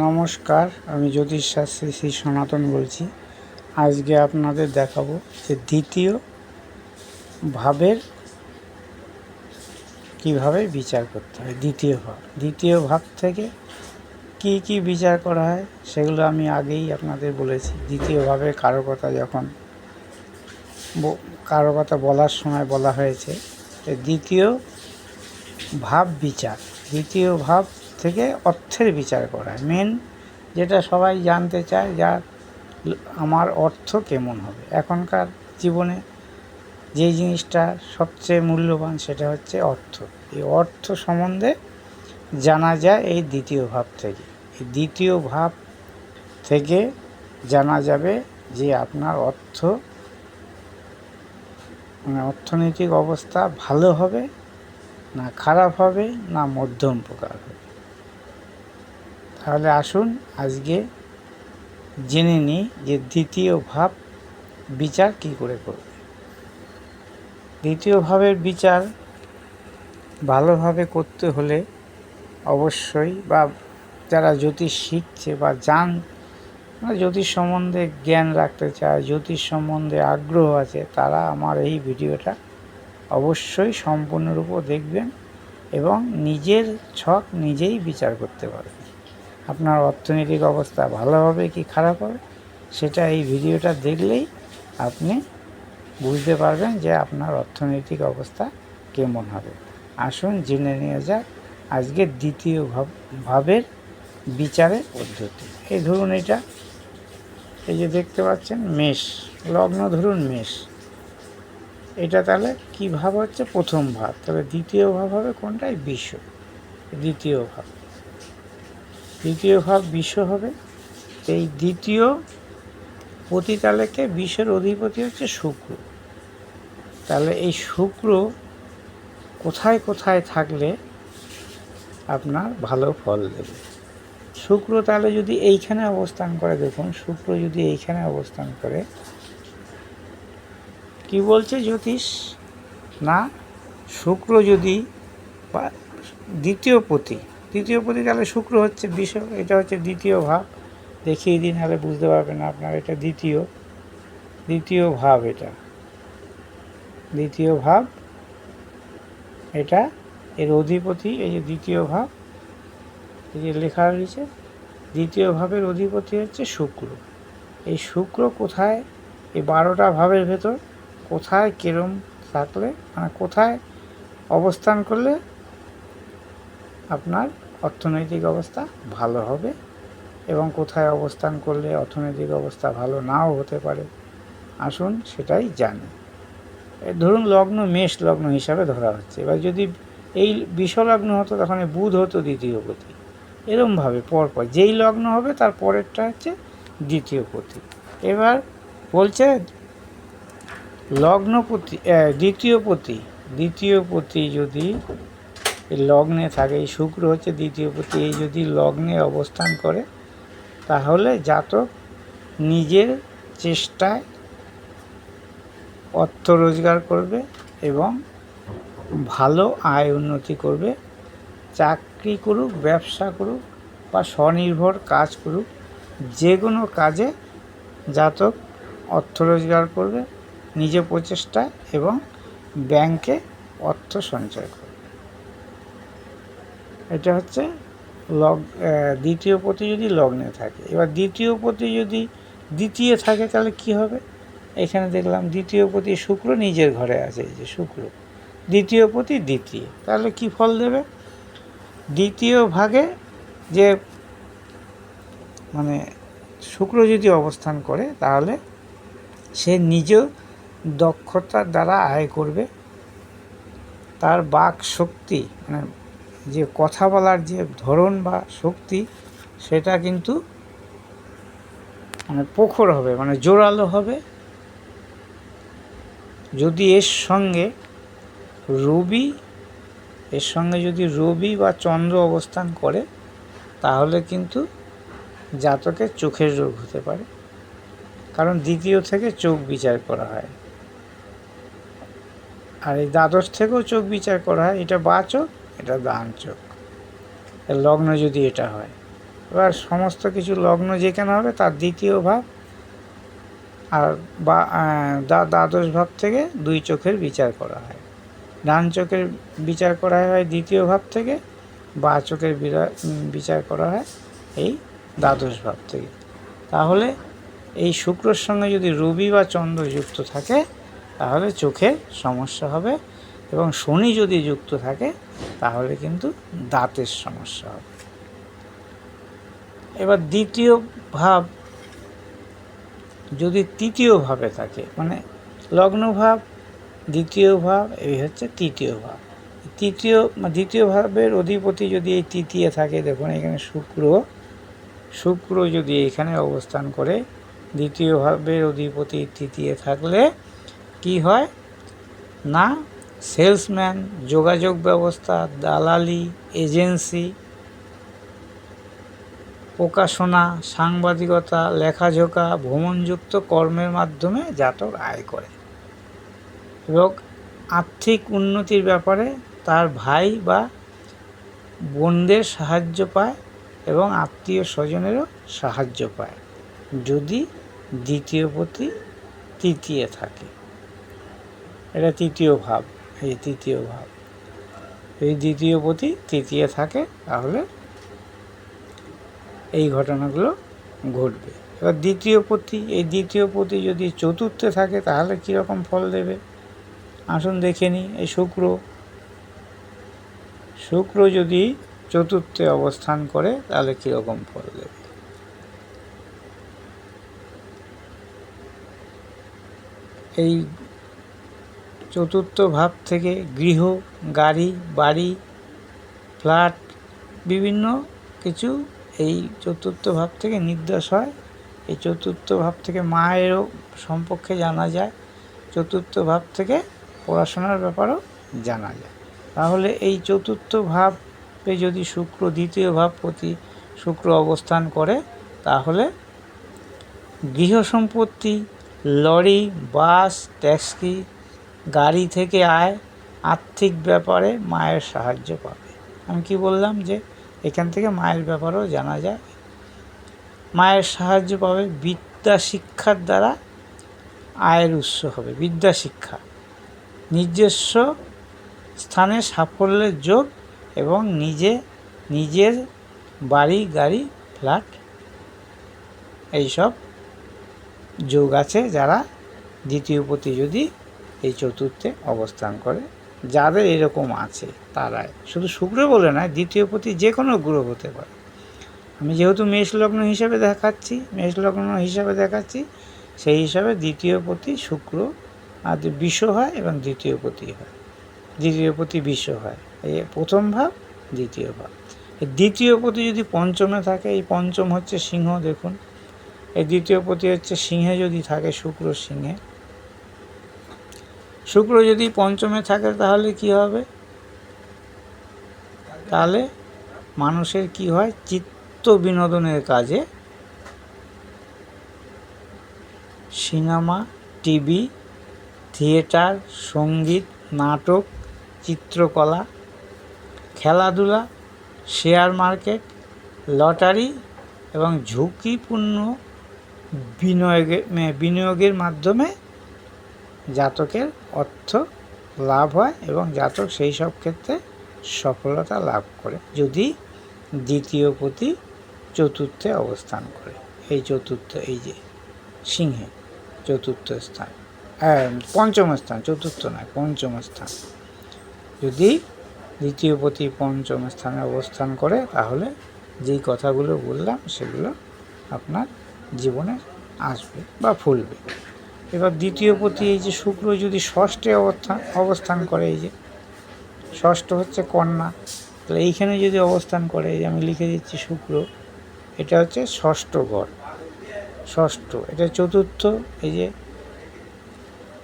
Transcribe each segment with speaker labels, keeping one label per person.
Speaker 1: নমস্কার, আমি জ্যোতিষ শাস্ত্রী শ্রী সনাতন বলছি। আজকে আপনাদের দেখাবো যে দ্বিতীয় ভাবের কীভাবে বিচার করতে হয়, দ্বিতীয় ভাব। দ্বিতীয় ভাব থেকে কি কি বিচার করা হয়, সেগুলো আমি আগেই আপনাদের বলেছি। দ্বিতীয় ভাবে কারও কথা যখন কারও কথা বলার সময় বলা হয়েছে দ্বিতীয় ভাব বিচার। দ্বিতীয় ভাব থেকে অর্থের বিচার করা মেন যেটা সবাই জানতে চায় যার আমার অর্থ কেমন হবে। এখনকার জীবনে যে জিনিসটা সবচেয়ে মূল্যবান সেটা হচ্ছে অর্থ। এই অর্থ সম্বন্ধে জানা যায় এই দ্বিতীয় ভাব থেকে। এই দ্বিতীয় ভাব থেকে জানা যাবে যে আপনার অর্থ মানে অর্থনৈতিক অবস্থা ভালো হবে না খারাপ হবে না মধ্যম প্রকার হবে। তাহলে আসুন আজকে জেনে নিই যে দ্বিতীয় ভাব বিচার কি করে করবে। দ্বিতীয় ভাবের বিচার ভালোভাবে করতে হলে অবশ্যই বা যারা জ্যোতিষ শিখছে বা জান মানে জ্যোতিষ সম্বন্ধে জ্ঞান রাখতে চায়, জ্যোতিষ সম্বন্ধে আগ্রহ আছে, তারা আমার এই ভিডিওটা অবশ্যই সম্পূর্ণরূপে দেখবেন এবং নিজের ছক নিজেই বিচার করতে পারবেন। আপনার অর্থনৈতিক অবস্থা ভালো হবে কি খারাপ হবে, সেটা এই ভিডিওটা দেখলেই আপনি বুঝতে পারবেন যে আপনার অর্থনৈতিক অবস্থা কেমন হবে। আসুন জেনে নিয়ে যাক আজকে দ্বিতীয় ভাব, ভাবের বিচারের পদ্ধতি। এই ধরুন এটা, এই যে দেখতে পাচ্ছেন মেষ, লগ্ন ধরুন মেষ। এটা তাহলে কী ভাব হচ্ছে? প্রথম ভাব। তবে দ্বিতীয় ভাব হবে কোনটাই? বিশ্ব। দ্বিতীয় ভাব। দ্বিতীয় ভাব বিশ্ব হবে। এই দ্বিতীয় পতিতালেকে বিশ্বের অধিপতি হচ্ছে শুক্র। তাহলে এই শুক্র কোথায় কোথায় থাকলে আপনার ভালো ফল দেবে? শুক্র তাহলে যদি এইখানে অবস্থান করে, দেখুন, শুক্র যদি এইখানে অবস্থান করে, কি বলছে জ্যোতিষ? না, শুক্র যদি দ্বিতীয় পতি দ্বিতীয় পতি তাহলে শুক্র হচ্ছে বিষ, এটা হচ্ছে দ্বিতীয় ভাব। দেখিয়ে দিন হলে বুঝতে পারবেন আপনার এটা দ্বিতীয়। দ্বিতীয় ভাব এটা। দ্বিতীয় ভাব এটা, এর অধিপতি, এই যে দ্বিতীয় ভাব, এই যে লেখা রয়েছে, দ্বিতীয় ভাবের অধিপতি হচ্ছে শুক্র। এই শুক্র কোথায়? এই বারোটা ভাবের ভেতর, কোথায় কিরম থাকলে মানে কোথায় অবস্থান করলে আপনার অর্থনৈতিক অবস্থা ভালো হবে এবং কোথায় অবস্থান করলে অর্থনৈতিক অবস্থা ভালো নাও হতে পারে? আসুন সেটাই জানি। ধরুন লগ্ন মেষ লগ্ন হিসাবে ধরা হচ্ছে। এবার যদি এই বিষলগ্ন হতো তখন বুধ হতো দ্বিতীয় পতি। এরমভাবে পরপর যেই লগ্ন হবে তার পরেরটা হচ্ছে দ্বিতীয় পতি। এবার বলছে লগ্নপতি দ্বিতীয় পতি দ্বিতীয় পতি যদি লগ্নে থাকে, এই শুক্র হচ্ছে দ্বিতীয় পতি, এই যদি লগ্নে অবস্থান করে, তাহলে জাতক নিজের চেষ্টায় অর্থ রোজগার করবে এবং ভালো আয় উন্নতি করবে। চাকরি করুক, ব্যবসা করুক বা স্বনির্ভর কাজ করুক, যে কোনো কাজে জাতক অর্থ রোজগার করবে, নিজে প্রচেষ্টায় এবং ব্যাংকে অর্থ সঞ্চয় করবে। এটা হচ্ছে লগ দ্বিতীয় পতি যদি লগ্নে থাকে। এবার দ্বিতীয় পতি যদি দ্বিতীয় থাকে, তাহলে কি হবে? এখানে দেখলাম দ্বিতীয় পতি শুক্র নিজের ঘরে আছে যে শুক্র। দ্বিতীয় পতি দ্বিতীয়, তাহলে কি ফল দেবে? দ্বিতীয় ভাগে যে মানে শুক্র যদি অবস্থান করে, তাহলে সে নিজ দক্ষতার দ্বারা আয় করবে। তার বাক শক্তি মানে যে কথা বলার যে ধরন বা শক্তি, সেটা কিন্তু মানে প্রখর হবে মানে জোরালো হবে। যদি এর সঙ্গে রবি, এর সঙ্গে যদি রবি বা চন্দ্র অবস্থান করে, তাহলে কিন্তু জাতকের চোখের রোগ হতে পারে। কারণ দ্বিতীয় থেকে চোখ বিচার করা হয়। আর এই দ্বাদশ থেকেও চোখ বিচার করা হয়, এটা বা এটা দান চোখ লগ্ন যদি এটা হয়। এবার সমস্ত কিছু লগ্ন যেখানে হবে, তার দ্বিতীয় ভাব আর বা দ্বাদশ ভাব থেকে দুই চোখের বিচার করা হয়। ডান চোখের বিচার করা হয় দ্বিতীয় ভাব থেকে, বা চোখের বিচার করা হয় এই দ্বাদশ ভাব থেকে। তাহলে এই শুক্রর সঙ্গে যদি রবি বা চন্দ্র যুক্ত থাকে, তাহলে চোখের সমস্যা হবে এবং শনি যদি যুক্ত থাকে তাহলে কিন্তু দাঁতের সমস্যা হবে। এবার দ্বিতীয় ভাব, যদি তৃতীয় ভাবে থাকে মানে লগ্ন ভাব, দ্বিতীয় ভাব, এই হচ্ছে তৃতীয় ভাব। তৃতীয় দ্বিতীয় ভাবের অধিপতি যদি এই তৃতীয় থাকে, দেখুন এখানে শুক্র শুক্র যদি এখানে অবস্থান করে, দ্বিতীয় ভাবের অধিপতি তৃতীয় থাকলে কি হয়? না সেলসম্যান, যোগাযোগ ব্যবস্থা, দালালি, এজেন্সি, প্রকাশনা, সাংবাদিকতা, লেখাঝোকা, ভ্রমণযুক্ত কর্মের মাধ্যমে জাতক আয় করে। এবং আর্থিক উন্নতির ব্যাপারে তার ভাই বা বোনদের সাহায্য পায় এবং আত্মীয় স্বজনেরও সাহায্য পায়, যদি দ্বিতীয় প্রতি তৃতীয় থাকে। এটা তৃতীয় ভাব। এই তৃতীয় ভাব। এই দ্বিতীয় প্রতি তৃতীয় থাকে, তাহলে এই ঘটনাগুলো ঘটবে। এবার দ্বিতীয় প্রতি এই দ্বিতীয় প্রতি যদি চতুর্থে থাকে, তাহলে কীরকম ফল দেবে? আসুন দেখে নিই, এই শুক্র। শুক্র যদি চতুর্থে অবস্থান করে, তাহলে কীরকম ফল দেবে? এই চতুর্থ ভাব থেকে গৃহ, গাড়ি, বাড়ি, ফ্ল্যাট, বিভিন্ন কিছু এই চতুর্থ ভাব থেকে নির্দেশ হয়। এই চতুর্থ ভাব থেকে মায়েরও সম্পর্কে জানা যায়। চতুর্থ ভাব থেকে পড়াশোনার ব্যাপারেও জানা যায়। তাহলে এই চতুর্থ ভাবে যদি শুক্র দ্বিতীয় ভাব প্রতি শুক্র অবস্থান করে, তাহলে গৃহ সম্পত্তি, লরি, বাস, ট্যাক্সি গাড়ি থেকে আয়, আর্থিক ব্যাপারে মায়ের সাহায্য পাবে। আমি কি বললাম যে, এখান থেকে মায়ের ব্যাপারেও জানা যায়। মায়ের সাহায্য পাবে বিদ্যা শিক্ষার দ্বারা আয়ের উৎস হবে, বিদ্যা শিক্ষা। নিজস্ব স্থানে সাফল্যের যোগ এবং নিজে, নিজের বাড়ি, গাড়ি, ফ্ল্যাট, এইসব যোগ আছে যারা দ্বিতীয় পতি যদি এই চতুর্থে অবস্থান করে। যাদের এরকম আছে, তারাই। শুধু শুক্র বলে নয়, দ্বিতীয় প্রতি যে কোনো গ্রহ হতে পারে। আমি যেহেতু মেষ লগ্ন হিসাবে দেখাচ্ছি, মেষ লগ্ন হিসাবে দেখাচ্ছি, সেই হিসাবে দ্বিতীয় পতি শুক্র, আর বিষ হয় এবং দ্বিতীয় পতি হয়। দ্বিতীয় প্রতি বিষ হয়। এই প্রথম ভাব, দ্বিতীয় ভাব। দ্বিতীয় প্রতি যদি পঞ্চমে থাকে, এই পঞ্চম হচ্ছে সিংহ, দেখুন। এই দ্বিতীয় প্রতি হচ্ছে সিংহে যদি থাকে, শুক্র সিংহে। শুক্র যদি পঞ্চমে থাকে তাহলে কি হবে? তাহলে মানুষের কি হয়? চিত্ত বিনোদনের কাজে সিনেমা, টিভি, থিয়েটার, সংগীত, নাটক, চিত্রকলা, খেলাধুলা, শেয়ার মার্কেট, লটারি এবং ঝুঁকিপূর্ণ বিনিয়োগের বিনিয়োগের মাধ্যমে জাতকের অর্থ লাভ হয় এবং জাতক সেই সব ক্ষেত্রে সফলতা লাভ করে, যদি দ্বিতীয় প্রতি চতুর্থে অবস্থান করে। এই চতুর্থ, এই যে সিংহে চতুর্থ স্থান হ্যাঁ পঞ্চম স্থান, চতুর্থ নয়, পঞ্চম স্থান। যদি দ্বিতীয় প্রতি পঞ্চম স্থানে অবস্থান করে, তাহলে যেই কথাগুলো বললাম, সেগুলো আপনার জীবনে আসবে বা ফুলবে। এবার দ্বিতীয় প্রতি এই যে শুক্র যদি ষষ্ঠে অবস্থান অবস্থান করে, এই যে ষষ্ঠ হচ্ছে কন্যা। তাহলে এইখানে যদি অবস্থান করে, এই যে আমি লিখে দিচ্ছি শুক্র, এটা হচ্ছে ষষ্ঠ ঘর। ষষ্ঠ, এটা চতুর্থ, এই যে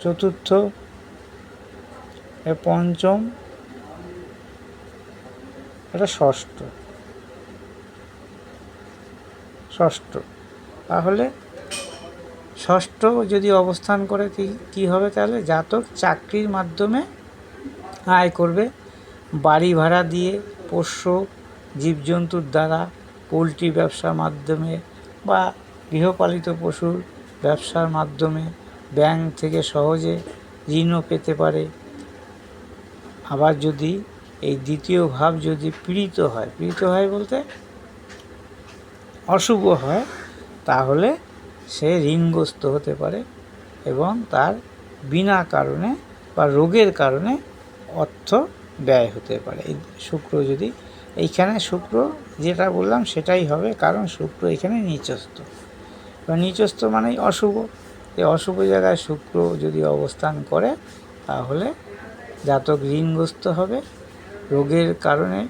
Speaker 1: চতুর্থ পঞ্চম, এটা ষষ্ঠ। ষষ্ঠ, তাহলে ষষ্ঠ যদি অবস্থান করে কি হবে তাহলে জাতক চাকরির মাধ্যমে আয় করবে। বাড়ি ভাড়া দিয়ে পোষ্য জীবজন্তুর দ্বারা পোলট্রি ব্যবসার মাধ্যমে বা গৃহপালিত পশুর ব্যবসার মাধ্যমে ব্যাংক থেকে সহজে ঋণও পেতে পারে। আবার যদি এই দ্বিতীয় ভাব যদি পীড়িত হয় পীড়িত হয় বলতে অশুভ হয়, তাহলে সে ঋণগ্রস্ত হতে পারে এবং তার বিনা কারণে বা রোগের কারণে অর্থ ব্যয় হতে পারে। শুক্র যদি, এইখানে শুক্র যেটা বললাম সেটাই হবে, কারণ শুক্র এখানে নিচস্থ। নিচস্থ মানেই অশুভ। এই অশুভ জায়গায় শুক্র যদি অবস্থান করে, তাহলে জাতক ঋণগ্রস্ত হবে, রোগের কারণে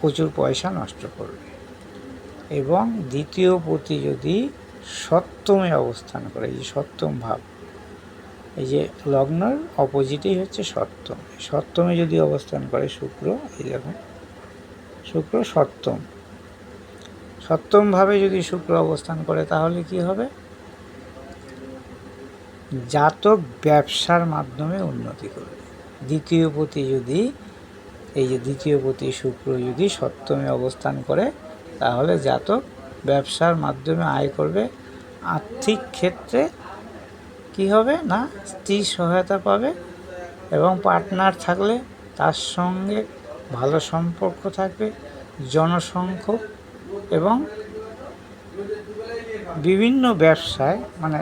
Speaker 1: প্রচুর পয়সা নষ্ট করবে। এবং দ্বিতীয় পতি যদি সপ্তমে অবস্থান করে, এই যে সপ্তম ভাব, এই যে লগ্নর অপোজিটেই হচ্ছে সপ্তম। সপ্তমে যদি অবস্থান করে শুক্র, এই দেখুন, শুক্র সপ্তম। সপ্তম ভাবে যদি শুক্র অবস্থান করে, তাহলে কি হবে? জাতক ব্যবসার মাধ্যমে উন্নতি করবে। দ্বিতীয় পতি যদি, এই যে দ্বিতীয় পতি শুক্র যদি সপ্তমে অবস্থান করে তাহলে জাতক ব্যবসার মাধ্যমে আয় করবে। আর্থিক ক্ষেত্রে কি হবে না? স্ত্রী সহায়তা পাবে এবং পার্টনার থাকলে তার সঙ্গে ভালো সম্পর্ক থাকবে, জনসংখ্যক এবং বিভিন্ন ব্যবসায় মানে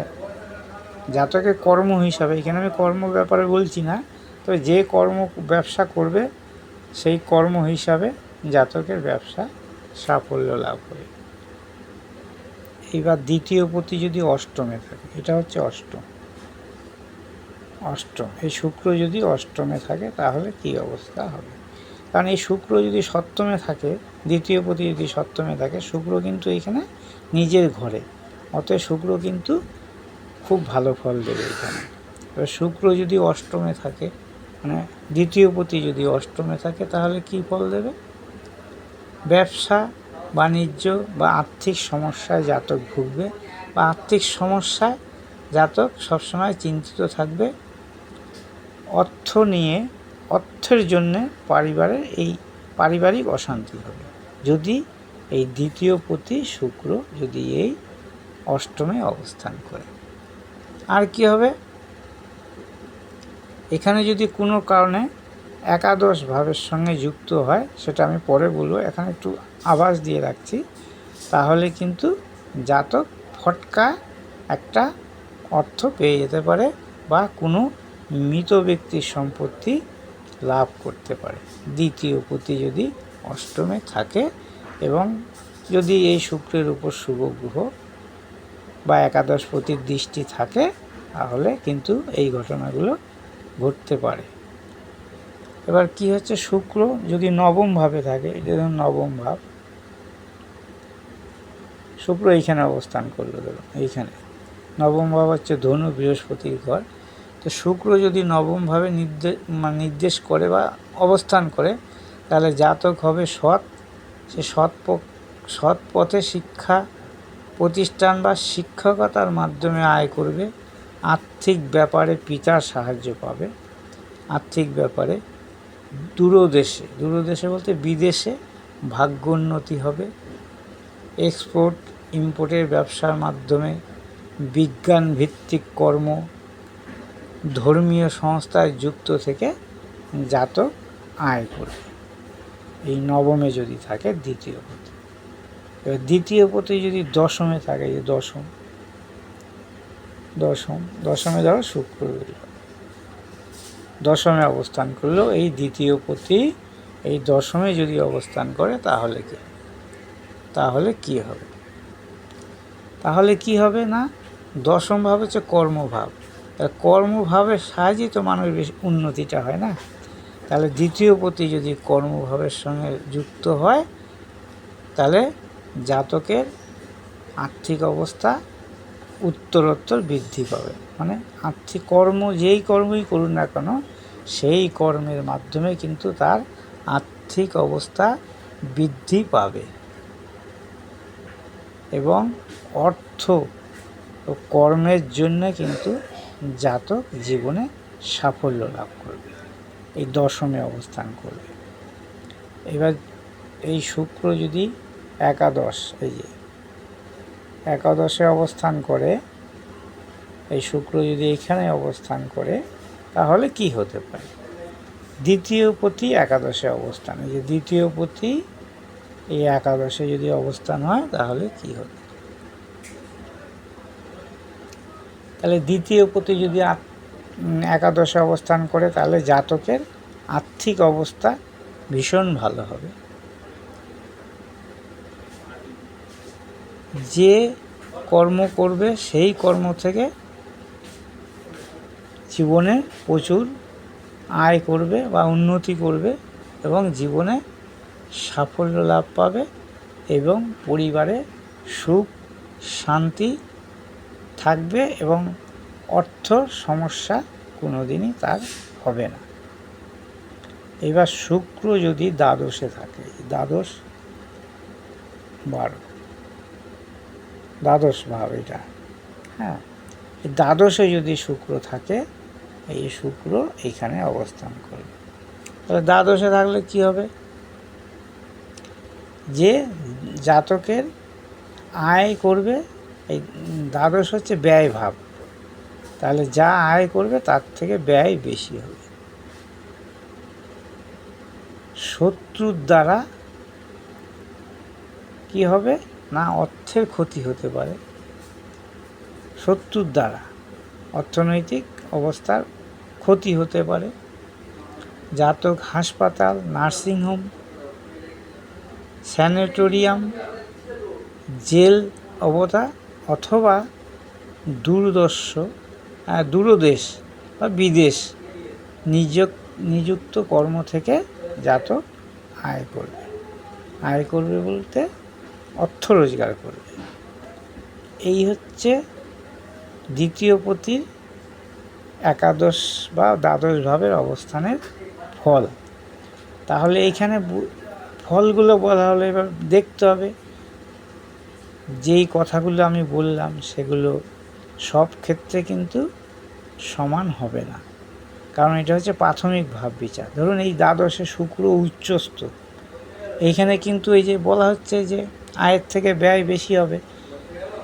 Speaker 1: জাতকের কর্ম হিসাবে, এখানে আমি কর্ম ব্যাপারে বলছি না, তবে যে কর্ম ব্যবসা করবে সেই কর্ম হিসাবে জাতকের ব্যবসা সাফল্য লাভ হবে এবার দ্বিতীয় পতি যদি অষ্টমে থাকে, এটা হচ্ছে অষ্টম। অষ্টম, এই শুক্র যদি অষ্টমে থাকে, তাহলে কি অবস্থা হবে? কারণ এই শুক্র যদি সপ্তমে থাকে, দ্বিতীয় পতি যদি সপ্তমে থাকে, শুক্র কিন্তু এখানে নিজের ঘরে। অতএব শুক্র কিন্তু খুব ভালো ফল দেবে এখানে। এবার শুক্র যদি অষ্টমে থাকে মানে দ্বিতীয় পতি যদি অষ্টমে থাকে, তাহলে কি ফল দেবে? ব্যবসা, বাণিজ্য বা আর্থিক সমস্যায় জাতক ভুগবে বা আর্থিক সমস্যায় জাতক সবসময় চিন্তিত থাকবে। অর্থ নিয়ে, অর্থের জন্যে পরিবারের এই পারিবারিক অশান্তি হবে। যদি এই দ্বিতীয় পতি শুক্র যদি এই অষ্টমে অবস্থান করে। আর কি হবে? এখানে যদি কোনো কারণে একাদশ ভাবের সঙ্গে যুক্ত হয়, সেটা আমি পরে বলব। এখানে একটু আভাস দিয়ে রাখছি। তাহলে কিন্তু জাতক ফটকা একটা অর্থ পেয়ে যেতে পারে বা কোনো মৃত ব্যক্তির সম্পত্তি লাভ করতে পারে। দ্বিতীয় পতি যদি অষ্টমে থাকে এবং যদি এই শুক্রের উপর শুভ গ্রহ বা একাদশ পতির দৃষ্টি থাকে, তাহলে কিন্তু এই ঘটনাগুলো ঘটতে পারে। এবার কি হচ্ছে? শুক্র যদি নবম ভাবে থাকে, এটা ধরুন নবম ভাব, শুক্র এইখানে অবস্থান করল, ধরুন এইখানে। নবম ভাব হচ্ছে ধনু, বৃহস্পতির ঘর। তো শুক্র যদি নবমভাবে নির্দেশ মানে নির্দেশ করে বা অবস্থান করে, তাহলে জাতক হবে সৎ। সে সৎ সৎ পথে শিক্ষা প্রতিষ্ঠান বা শিক্ষকতার মাধ্যমে আয় করবে। আর্থিক ব্যাপারে পিতার সাহায্য পাবে। আর্থিক ব্যাপারে দূরদেশে দূরদেশে বলতে বিদেশে ভাগ্যোন্নতি হবে। এক্সপোর্ট, ইম্পোর্টের ব্যবসার মাধ্যমে বিজ্ঞান ভিত্তিক কর্ম ধর্মীয় সংস্থায় যুক্ত থেকে জাতক আয় করবে এই নবমে যদি থাকে, দ্বিতীয় পতি এবার দ্বিতীয় পতি যদি দশমে থাকে যে দশম দশম, দশমে ধরো শুক্র দশমে অবস্থান করলেও এই দ্বিতীয় পতি এই দশমে যদি অবস্থান করে, তাহলে কি? তাহলে কি হবে? তাহলে কি হবে না? দশম ভাব হচ্ছে কর্মভাব। কর্মভাবের সাহায্যেই তো মানুষের বেশি উন্নতিটা হয় না? তাহলে দ্বিতীয় পতি যদি কর্মভাবের সঙ্গে যুক্ত হয়, তাহলে জাতকের আর্থিক অবস্থা উত্তরোত্তর বৃদ্ধি পাবে। মানে আর্থিক কর্ম যেই কর্মই করুন না কেন সেই কর্মের মাধ্যমে কিন্তু তার আর্থিক অবস্থা বৃদ্ধি পাবে। এবং অর্থ ও কর্মের জন্য কিন্তু জাতক জীবনে সাফল্য লাভ করবে। এই দশমে অবস্থান করবে। এবার এই শুক্র যদি একাদশ, এই যে একাদশে অবস্থান করে, এই শুক্র যদি এখানে অবস্থান করে তাহলে কি হতে পারে? দ্বিতীয় পতি একাদশে অবস্থান। এই যে দ্বিতীয় পতি এই একাদশে যদি অবস্থান হয়, তাহলে কি হবে তাহলে দ্বিতীয় পতি যদি একাদশে অবস্থান করে, তাহলে জাতকের আর্থিক অবস্থা ভীষণ ভালো হবে। যে কর্ম করবে, সেই কর্ম থেকে জীবনে প্রচুর আয় করবে বা উন্নতি করবে এবং জীবনে সাফল্য লাভ পাবে এবং পরিবারে সুখ, শান্তি থাকবে এবং অর্থ সমস্যা কোনোদিনই তার হবে না। এবার শুক্র যদি দ্বাদশে থাকে, দ্বাদশ বারো, দ্বাদশ ভাব এটা। হ্যাঁ দ্বাদশে যদি শুক্র থাকে এই শুক্র এখানে অবস্থান করবে। তাহলে দ্বাদশে থাকলে কি হবে? যে জাতকের আয় করবে, এই দ্বাদশ হচ্ছে ব্যয় ভাব তাহলে যা আয় করবে তার থেকে ব্যয় বেশি হবে। শত্রুর দ্বারা কি হবে? না, অর্থের ক্ষতি হতে পারে। শত্রুর দ্বারা। অর্থনৈতিক অবস্থার ক্ষতি হতে পারে। জাতক হাসপাতাল নার্সিংহোম স্যানিটোরিয়াম, জেল অবতা অথবা দূরদর্শ দূরদেশ বা বিদেশ নিযুক, নিযুক্ত কর্ম থেকে জাতক আয় করবে। আয় করবে বলতে অর্থ রোজগার করবে। এই হচ্ছে দ্বিতীয় পতির একাদশ বা দ্বাদশ ভাবের অবস্থানের ফল। তাহলে এইখানে ফলগুলো বলা হলো এবার দেখতে হবে। যেই কথাগুলো আমি বললাম, সেগুলো সব ক্ষেত্রে কিন্তু সমান হবে না। কারণ এটা হচ্ছে প্রাথমিক ভাব বিচার। ধরুন এই দ্বাদশে শুক্র উচ্চস্থ। এইখানে কিন্তু এই যে বলা হচ্ছে যে আয়ের থেকে ব্যয় বেশি হবে।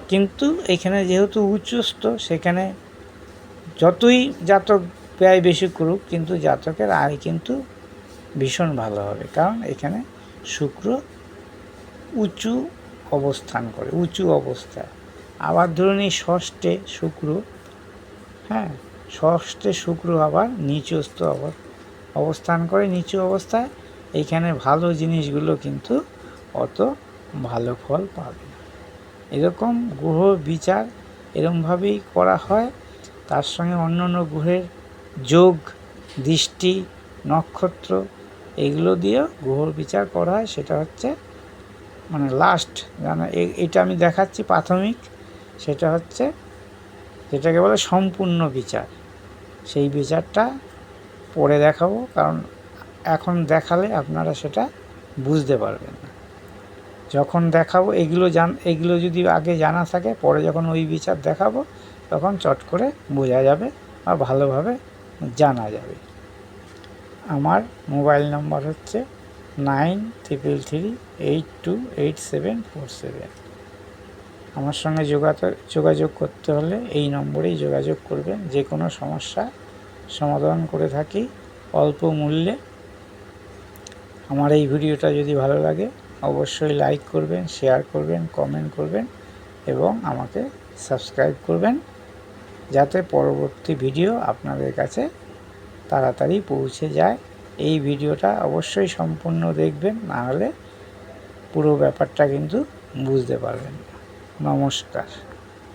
Speaker 1: কিন্তু এখানে যেহেতু উচ্চস্থ, সেখানে যতই জাতক ব্যয় বেশি করুক, কিন্তু জাতকের আয় কিন্তু ভীষণ ভালো হবে। কারণ এখানে শুক্র উঁচু অবস্থান করে, উঁচু অবস্থায়। আবার ধরুন এই ষষ্ঠে শুক্র হ্যাঁ ষষ্ঠে শুক্র আবার নিচস্থ অব- অবস্থান করে নিচু অবস্থায়। এইখানে ভালো জিনিসগুলো কিন্তু অত ভালো ফল পাবে না। এরকম গ্রহ বিচার এরমভাবেই করা হয়। তার সঙ্গে অন্য অন্য গ্রহের যোগ, দৃষ্টি, নক্ষত্র, এগুলো দিয়েও গ্রহ বিচার করা হয়। সেটা হচ্ছে মানে লাস্ট জানা এ- এটা আমি দেখাচ্ছি প্রাথমিক। সেটা হচ্ছে যেটাকে বলে সম্পূর্ণ বিচার। সেই বিচারটা পরে দেখাবো, কারণ এখন দেখালে আপনারা সেটা বুঝতে পারবেন না। যখন দেখাবো, এগুলো জান, এগুলো যদি আগে জানা থাকে, পরে যখন ওই বিচার দেখাবো তখন চট করে বোঝা যাবে বা ভালোভাবে জানা যাবে। আমার মোবাইল নম্বর হচ্ছে nine triple three eight two eight seven four seven. আমার সঙ্গে যোগাযোগ করতে হলে এই নম্বরেই যোগাযোগ করবেন। যে কোনো সমস্যা সমাধান করে থাকি অল্প মূল্যে। আমার এই ভিডিওটা যদি ভালো লাগে অবশ্যই লাইক করবেন, শেয়ার করবেন, কমেন্ট করবেন এবং আমাকে সাবস্ক্রাইব করবেন। যাতে পরবর্তী ভিডিও আপনাদের কাছে তাড়াতাড়ি পৌঁছে যায়। এই ভিডিওটা অবশ্যই সম্পূর্ণ দেখবেন, নাহলে পুরো ব্যাপারটা কিন্তু বুঝতে পারবেন না। নমস্কার।